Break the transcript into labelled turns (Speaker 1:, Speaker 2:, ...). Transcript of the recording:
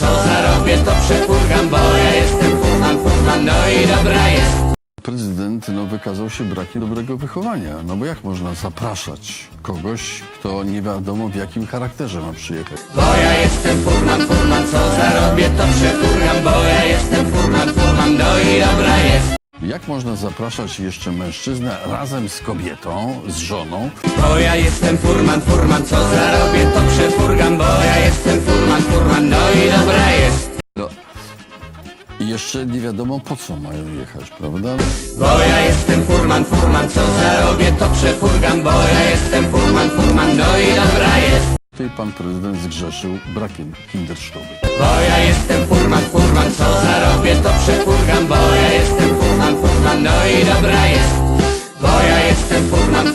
Speaker 1: co zarobię to przefurgam, bo ja jestem furman, furman, no i dobra jest.
Speaker 2: Prezydent no, wykazał się brakiem dobrego wychowania. No bo jak można zapraszać kogoś, kto nie wiadomo w jakim charakterze ma przyjechać?
Speaker 1: Bo ja jestem furman, furman, co zarobię to przefurgam, bo ja jestem furman, furman, no i dobra jest.
Speaker 2: Jak można zapraszać jeszcze mężczyznę razem z kobietą, z żoną,
Speaker 1: Bo ja jestem furman, furman, co zarobię to przefurgam, bo
Speaker 2: i jeszcze nie wiadomo po co mają jechać, prawda?
Speaker 1: Bo ja jestem furman, furman, co zarobię to przefurgam, bo ja jestem furman, furman, no i dobra jest.
Speaker 2: Tutaj pan prezydent zgrzeszył brakiem kindersztowy.
Speaker 1: Bo ja jestem furman, furman, co zarobię to przefurgam, bo ja jestem furman, furman, no i dobra jest. Bo ja jestem furman,